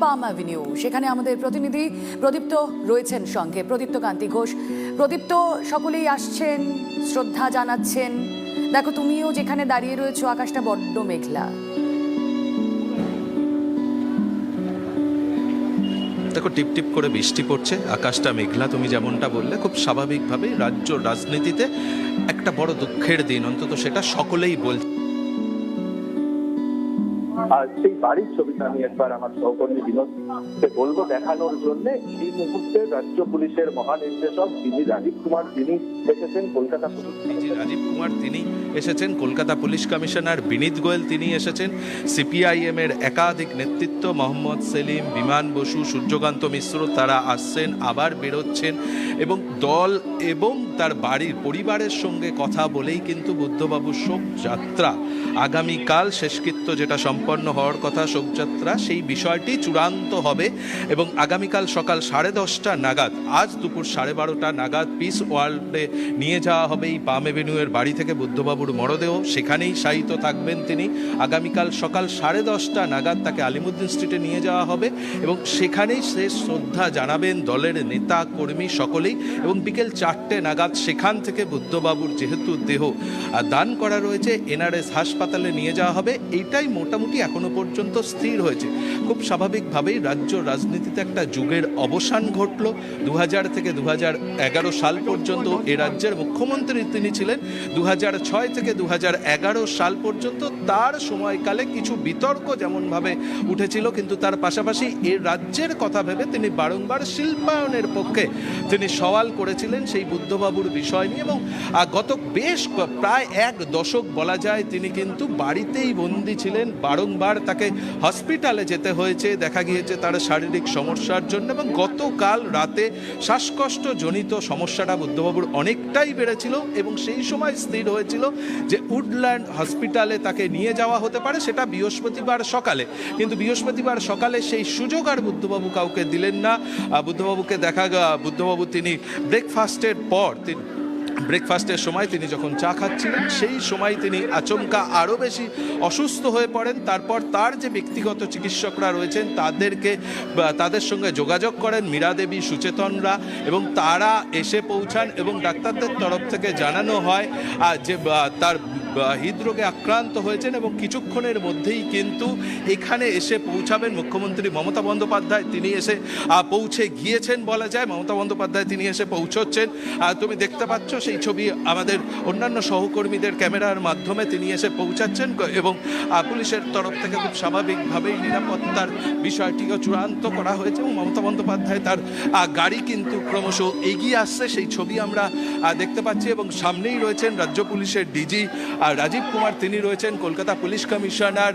পাম avenue. সেখানে আমাদের প্রতিনিধি প্রদীপ্ত রয়েছেন সঙ্গে। প্রদীপ্ত কান্তি ঘোষ। প্রদীপ্ত, সকলেই আসছেন, শ্রদ্ধা জানাচ্ছেন। দেখো, তুমিও যেখানে দাঁড়িয়ে রয়েছো, আকাশটা বড্ড মেঘলা। দেখো, টিপ টিপ করে বৃষ্টি পড়ছে, আকাশটা মেঘলা, তুমি যেমনটা বললে, খুব স্বাভাবিকভাবেই রাজ্য রাজনীতিতে একটা বড় দুঃখের দিন, অন্তত সেটা সকলেই বলছে। আর সেই বাড়ির ছবিটা আমি একবার আমার সহকর্মী বিনোদকে বলব দেখানোর জন্য এই মুহূর্তে রাজ্য পুলিশের মহানির্দেশক যিনি রাজীব কুমার, তিনি এসেছেন কলকাতা রাজীব কুমার, তিনি এসেছেন কলকাতা পুলিশ কমিশনার, বিনীত গোয়েল, তিনি এসেছেন। সিপিআইএম এর একাধিক নেতৃত্ব, মোহাম্মদ সেলিম, বিমান বসু, সূর্যকান্ত মিশ্র, তারা আসছেন, আবার বেরোচ্ছেন এবং দল এবং তার বাড়ির পরিবারের সঙ্গে কথা বলেই কিন্তু বুদ্ধবাবুর শোক যাত্রা। আগামীকাল শেষকৃত্য যেটা সম্পন্ন হওয়ার কথা শোকযাত্রা, সেই বিষয়টি চূড়ান্ত হবে এবং আগামীকাল সকাল সাড়ে দশটা নাগাদ, আজ দুপুর সাড়ে বারোটা নাগাদ পিস ওয়ার্ল্ডে নিয়ে যাওয়া হবে এই পাম এভিনিউয়ের বাড়ি থেকে বুদ্ধবাবুর মরদেহ। সেখানেই শায়িত থাকবেন তিনি। আগামীকাল সকাল সাড়ে দশটা নাগাদ তাকে আলিমুদ্দিন স্ট্রিটে নিয়ে যাওয়া হবে এবং সেখানেই সে শ্রদ্ধা জানাবেন দলের নেতা, কর্মী সকলেই এবং বিকেল চারটে নাগাদ সেখান থেকে বুদ্ধবাবুর যেহেতু দেহ দান করা রয়েছে, এনআরএস হাসপাতালে নিয়ে যাওয়া হবে। এইটাই মোটামুটি এখনও পর্যন্ত স্থির হয়েছে। খুব স্বাভাবিকভাবেই রাজ্য রাজনীতিতে একটা যুগের অবসান ঘটল। দু হাজার থেকে দু সাল পর্যন্ত এ রাজ্যের মুখ্যমন্ত্রী তিনি ছিলেন। দু থেকে দু হাজার এগারো সাল পর্যন্ত তার সময়কালে কিছু বিতর্ক যেমনভাবে উঠেছিল, কিন্তু তার পাশাপাশি এ রাজ্যের কথা ভেবে তিনি বারংবার শিল্পায়নের পক্ষে তিনি সওয়াল করেছিলেন সেই বুদ্ধবাবুর বিষয় নিয়ে এবং গত বেশ প্রায় এক দশক বলা যায় তিনি কিন্তু বাড়িতেই বন্দি ছিলেন, বারংবার তাকে হসপিটালে যেতে হয়েছে। দেখা গিয়েছে তার শারীরিক সমস্যার জন্য এবং গতকাল রাতে শ্বাসকষ্ট জনিত সমস্যাটা বুদ্ধবাবুর অনেকটাই বেড়েছিল এবং সেই সময় স্থির হয়েছিল যে উডল্যান্ড হসপিটালে তাকে নিয়ে যাওয়া হতে পারে, সেটা বৃহস্পতিবার সকালে। কিন্তু বৃহস্পতিবার সকালে সেই সুযোগ আর বুদ্ধবাবু কাউকে দিলেন না। বুদ্ধবাবুকে দেখা বুদ্ধবাবু তিনি ব্রেকফাস্টের পর তিনি ব্রেকফাস্টের সময় তিনি যখন চা খাচ্ছিলেন, সেই সময় তিনি আচমকা আরও বেশি অসুস্থ হয়ে পড়েন। তারপর তার যে ব্যক্তিগত চিকিৎসকরা রয়েছেন, তাদেরকে তাদের সঙ্গে যোগাযোগ করেন মীরা দেবী, সুচেতনরা এবং তারা এসে পৌঁছান এবং ডাক্তারদের তরফ থেকে জানানো হয় যে তার হৃদরোগে আক্রান্ত হয়েছেন এবং কিছুক্ষণের মধ্যেই কিন্তু এখানে এসে পৌঁছাবেন মুখ্যমন্ত্রী মমতা বন্দ্যোপাধ্যায়। তিনি এসে পৌঁছে গিয়েছেন বলা যায়। মমতা বন্দ্যোপাধ্যায় তিনি এসে পৌঁছচ্ছেন। আর তুমি দেখতে পাচ্ছ সেই ছবি আমাদের অন্যান্য সহকর্মীদের ক্যামেরার মাধ্যমে তিনি এসে পৌঁছাচ্ছেন এবং পুলিশের তরফ থেকে খুব স্বাভাবিকভাবেই নিরাপত্তার বিষয়টিকে চূড়ান্ত করা হয়েছে এবং মমতা বন্দ্যোপাধ্যায় তার গাড়ি কিন্তু ক্রমশ এগিয়ে আসছে। সেই ছবি আমরা দেখতে পাচ্ছি এবং সামনেই রয়েছেন রাজ্য পুলিশের ডিজি রাজীব কুমার তিনি রয়েছেন কলকাতা পুলিশ কমিশনার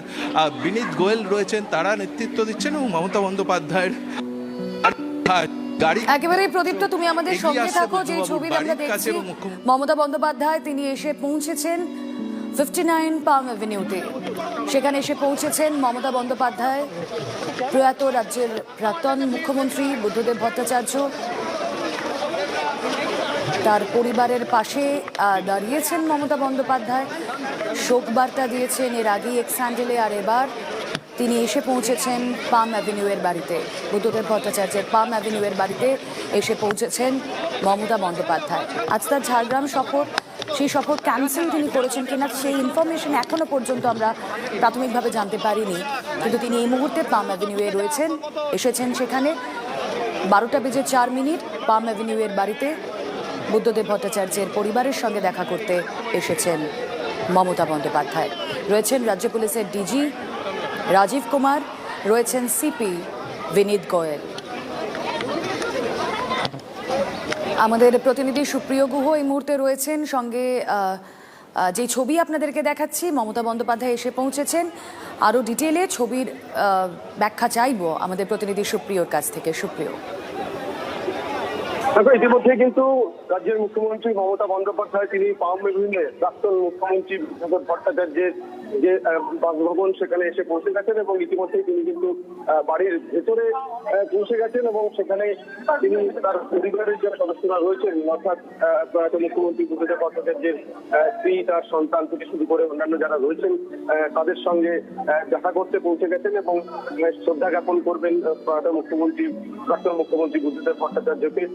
বিনীত গোয়েল রয়েছেন তারা নেতৃত্ব দিচ্ছেন এবং মমতা বন্দ্যোপাধ্যায়ের গাড়ি একেবারে প্রদীপ্ত তুমি আমাদের সঙ্গে থাকো যে ছবি আমরা দেখছি মমতা বন্দ্যোপাধ্যায় তিনি এসে পৌঁছেছেন ফিফটি নাইন পাম অ্যাভিনিউতে সেখানে এসে পৌঁছেছেন মমতা বন্দ্যোপাধ্যায় প্রয়াত রাজ্যের প্রাক্তন মুখ্যমন্ত্রী বুদ্ধদেব ভট্টাচার্য। তার পরিবারের পাশে দাঁড়িয়েছেন মমতা বন্দ্যোপাধ্যায়। শোক বার্তা দিয়েছেন এর আগেই এক্স হ্যান্ডেলে আর এবার তিনি এসে পৌঁছেছেন পাম অ্যাভিনিউয়ের বাড়িতে। বুদ্ধদেব ভট্টাচার্যের পাম অ্যাভিনিউয়ের বাড়িতে এসে পৌঁছেছেন মমতা বন্দ্যোপাধ্যায়। আজ তার ঝাড়গ্রাম সফর, সেই সফর ক্যান্সেল তিনি করেছেন কিনা সেই ইনফরমেশন এখনও পর্যন্ত আমরা প্রাথমিকভাবে জানতে পারিনি। কিন্তু তিনি এই মুহূর্তে পাম অ্যাভিনিউয়ে রয়েছেন, এসেছেন সেখানে। বারোটা বেজে চার মিনিট পাম অ্যাভিনিউয়ের বাড়িতে বুদ্ধদেব ভট্টাচার্যের পরিবারের সঙ্গে দেখা করতে এসেছেন মমতা বন্দ্যোপাধ্যায়। রয়েছেন রাজ্য পুলিশের ডিজি রাজীব কুমার, রয়েছেন সিপি বিনীত গোয়েল। আমাদের প্রতিনিধি সুপ্রিয় গুহ এই মুহূর্তে রয়েছেন। সঙ্গে যে ছবি আপনাদেরকে দেখাচ্ছি, মমতা বন্দ্যোপাধ্যায় এসে পৌঁছেছেন। আরও ডিটেলে ছবির ব্যাখ্যা চাইব আমাদের প্রতিনিধি সুপ্রিয়র কাছ থেকে। সুপ্রিয়। দেখো ইতিমধ্যে কিন্তু রাজ্যের মুখ্যমন্ত্রী মমতা বন্দ্যোপাধ্যায়, তিনি পাম প্রাক্তন মুখ্যমন্ত্রী বিশ্বজিৎ ভট্টাচার্যের যে বাসভবন সেখানে এসে পৌঁছে গেছেন এবং ইতিমধ্যেই তিনি কিন্তু বাড়ির ভেতরে পৌঁছে গেছেন এবং সেখানে তিনি তার পরিবারের যে সদস্যরা রয়েছেন, অর্থাৎ প্রয়াত মুখ্যমন্ত্রী বুদ্ধদেব ভট্টাচার্যের স্ত্রী, তার সন্তান থেকে শুরু করে অন্যান্য যারা রয়েছেন তাদের সঙ্গে দেখা করতে পৌঁছে গেছেন এবং শ্রদ্ধা জ্ঞাপন করবেন প্রয়াত মুখ্যমন্ত্রী, প্রাক্তন মুখ্যমন্ত্রী বুদ্ধদেব ভট্টাচার্যকে।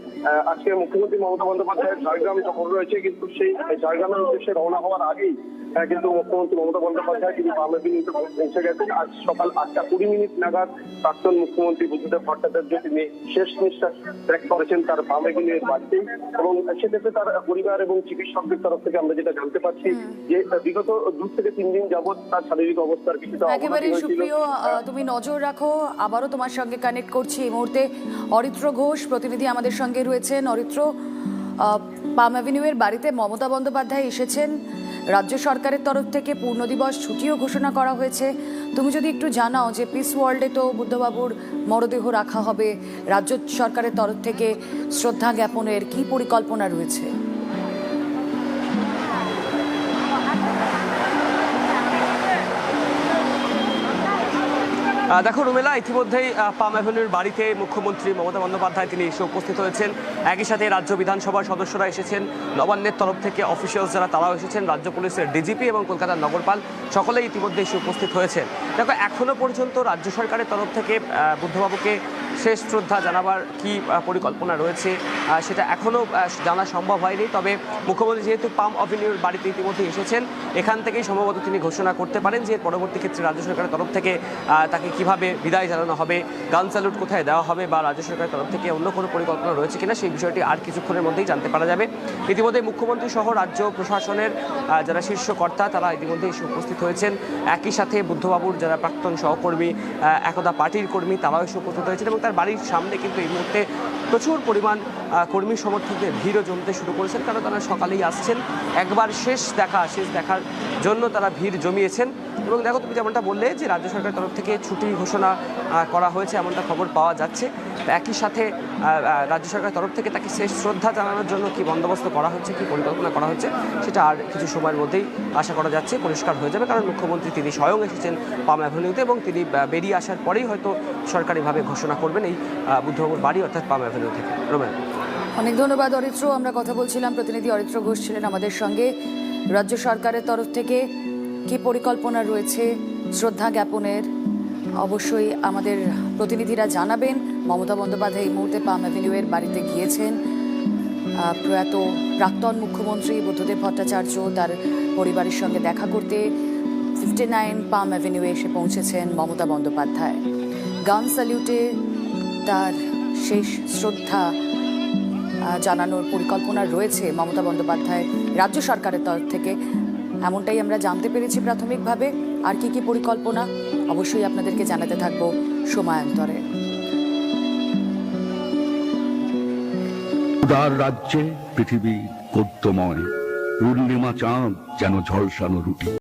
আজকে মুখ্যমন্ত্রী মমতা বন্দ্যোপাধ্যায়ের ঝাড়গ্রাম সফর রয়েছে কিন্তু সেই ঝাড়গ্রামের উদ্দেশ্যে রওনা হওয়ার আগেই কিন্তু মুখ্যমন্ত্রী মমতা বন্দ্যোপাধ্যায় তিনি পামেদিনীতে পৌঁছে গেছেন আজ সকাল আটটা কুড়ি মিনিট নাগাদ প্রাক্তন মুখ্যমন্ত্রী বুদ্ধদেব ভট্টাচার্য তিনি শেষ নিঃশ্বাস ত্যাগ করেছেন তার পামেদিনীর বাড়িতেই এবং সেক্ষেত্রে তার পরিবার এবং চিকিৎসকদের তরফ থেকে আমরা যেটা জানতে পারছি যে বিগত দু থেকে তিন দিন যাবৎ তার শারীরিক অবস্থার কিছুটা একেবারে সুপ্রিয় তুমি নজর রাখো আবারও তোমার সঙ্গে কানেক্ট করছি এই মুহূর্তে। অরিত্র ঘোষ প্রতিনিধি আমাদের সঙ্গে রয়েছেন অরিত্র নরিত্র পাম অ্যাভিনিউয়ের বাড়িতে মমতা বন্দ্যোপাধ্যায় এসেছেন। রাজ্য সরকারের তরফ থেকে পূর্ণ দিবস ছুটিও ঘোষণা করা হয়েছে। তুমি যদি একটু জানাও যে পিস ওয়ার্ল্ডে তো বুদ্ধবাবুর মরদেহ রাখা হবে, রাজ্য সরকারের তরফ থেকে শ্রদ্ধা জ্ঞাপনের কি পরিকল্পনা রয়েছে? দেখো রুমেলা, ইতিমধ্যেই পাম অ্যাভিনিউর বাড়িতে মুখ্যমন্ত্রী মমতা বন্দ্যোপাধ্যায় তিনি এসে উপস্থিত হয়েছেন। একই সাথে রাজ্য বিধানসভার সদস্যরা এসেছেন। নবান্নের তরফ থেকে অফিসিয়ালস যারা, তারাও এসেছেন। রাজ্য পুলিশের ডিজিপি এবং কলকাতার নগরপাল সকলেই ইতিমধ্যে এসে উপস্থিত হয়েছেন। দেখো এখনও পর্যন্ত রাজ্য সরকারের তরফ থেকে বুদ্ধবাবুকে শেষ শ্রদ্ধা জানাবার কি পরিকল্পনা রয়েছে সেটা এখনও জানা সম্ভব হয়নি। তবে মুখ্যমন্ত্রী যেহেতু পাম অভিনিউর বাড়িতে ইতিমধ্যে এসেছেন, এখান থেকেই সম্ভবত তিনি ঘোষণা করতে পারেন যে পরবর্তী ক্ষেত্রে রাজ্য সরকারের তরফ থেকে তাকে কীভাবে বিদায় জানানো হবে, গান স্যালুট কোথায় দেওয়া হবে বা রাজ্য সরকারের তরফ থেকে অন্য কোনো পরিকল্পনা রয়েছে কিনা, সেই বিষয়টি আর কিছুক্ষণের মধ্যেই জানতে পারা যাবে। ইতিমধ্যে মুখ্যমন্ত্রী সহ রাজ্য প্রশাসনের যারা শীর্ষ কর্তা, তারা ইতিমধ্যে এসে উপস্থিত হয়েছেন। একই সাথে বুদ্ধবাবুর যারা প্রাক্তন সহকর্মী একদা পার্টির কর্মী, তারাও এসে উপস্থিত হয়েছেন এবং তার বাড়ির সামনে কিন্তু এই মুহূর্তে প্রচুর পরিমাণ কর্মী সমর্থকদের ভিড়ও জমতে শুরু করেছেন কারণ তারা সকালেই আসছেন। একবার শেষ দেখা, শেষ দেখার জন্য তারা ভিড় জমিয়েছেন। এবং দেখো তুমি যেমনটা বললে যে রাজ্য সরকারের তরফ থেকে ছুটি ঘোষণা করা হয়েছে, এমনটা খবর পাওয়া যাচ্ছে। একই সাথে রাজ্য সরকারের তরফ থেকে তাকে শেষ শ্রদ্ধা জানানোর জন্য কি বন্দোবস্ত করা হচ্ছে, কি পরিকল্পনা করা হচ্ছে, সেটা আর কিছু সময়ের মধ্যেই আশা করা যাচ্ছে পরিষ্কার হয়ে যাবে। কারণ মুখ্যমন্ত্রী তিনি স্বয়ং এসেছেন পাম অ্যাভিনিউতে এবং তিনি বেরিয়ে আসার পরেই হয়তো সরকারিভাবে ঘোষণা করবেন এই বুদ্ধবাবুর বাড়ি, অর্থাৎ পাম অ্যাভিনিউ থেকে রোমেন। অনেক ধন্যবাদ, অরিত্র। আমরা কথা বলছিলাম, প্রতিনিধি অরিত্র ঘোষ ছিলেন আমাদের সঙ্গে। রাজ্য সরকারের তরফ থেকে কি পরিকল্পনা রয়েছে শ্রদ্ধা জ্ঞাপনের? অবশ্যই আমাদের প্রতিনিধিরা জানাবেন। মমতা বন্দ্যোপাধ্যায় এই মুহূর্তে পাম অ্যাভিনিউয়ের বাড়িতে গিয়েছেন। প্রয়াত প্রাক্তন মুখ্যমন্ত্রী বুদ্ধদেব ভট্টাচার্য তার পরিবারের সঙ্গে দেখা করতে ফিফটি নাইন পাম অ্যাভিনিউয়ে এসে পৌঁছেছেন মমতা বন্দ্যোপাধ্যায়। গান স্যালিউটে তার শেষ শ্রদ্ধা জানানোর পরিকল্পনা রয়েছে মমতা বন্দ্যোপাধ্যায় রাজ্য সরকারের তরফ থেকে। এমনটাই আমরা জানতে পেরেছি প্রাথমিকভাবে। আর কি কি পরিকল্পনা? অবশ্যই আপনাদেরকে জানাতে থাকব সময়ান্তরে। উদার রাজ্যে পৃথিবী গদ্যময়। পূর্ণিমা চাঁদ যেন ঝলসানো রুটি।